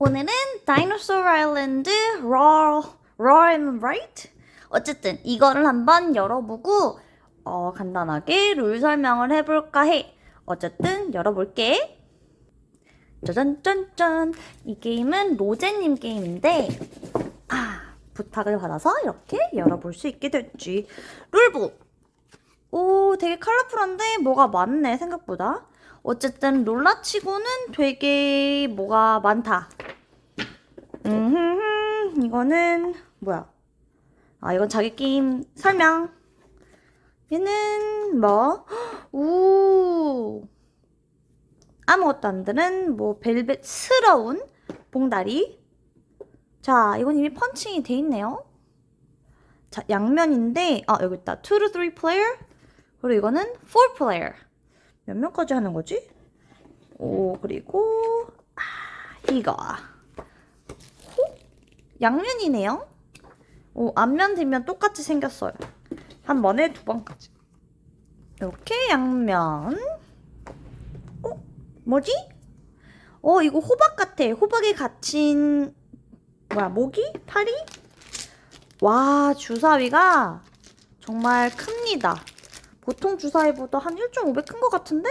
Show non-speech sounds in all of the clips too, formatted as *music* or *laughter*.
오늘은 Dinosaur Island Raw, Raw and Right? 어쨌든 이거를 한번 열어보고 어, 간단하게 룰 설명을 해볼까 해. 어쨌든 열어볼게. 짜잔짠짠. 이 게임은 로제님 게임인데 아 부탁을 받아서 이렇게 열어볼 수 있게 됐지. 룰북. 오 되게 컬러풀한데 뭐가 많네 생각보다. 어쨌든 롤라치고는 되게 뭐가 많다. 음, 이거는 뭐야? 아, 이건 자기 게임 설명. 얘는 뭐? *gasps* 우 아무것도 안 드는 뭐 벨벳스러운 봉다리. 자, 이건 이미 펀칭이 돼 있네요. 자, 양면인데 아, 여기 있다. 2 to 3 player. 그리고 이거는 4 player. 몇 명까지 하는 거지? 오, 그리고 아, 이거. 호? 양면이네요. 오, 앞면 뒷면 똑같이 생겼어요. 한 번에 두 번까지. 이렇게 양면. 어? 뭐지? 어, 이거 호박 같아. 호박에 갇힌 뭐야, 모기? 파리? 와, 주사위가 정말 큽니다. 보통 주사위보다 한 1.5배 큰 것 같은데?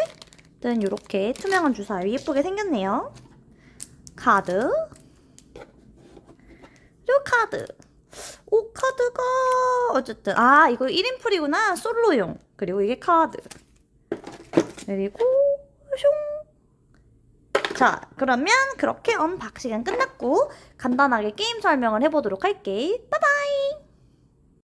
일단 이렇게 투명한 주사위 예쁘게 생겼네요. 카드. 카드. 오, 카드가 어쨌든 아, 이거 1인 풀이구나. 솔로용. 그리고 이게 카드. 그리고 슝. 자, 그러면 그렇게 언박싱은 끝났고 간단하게 게임 설명을 해보도록 할게. 빠밤!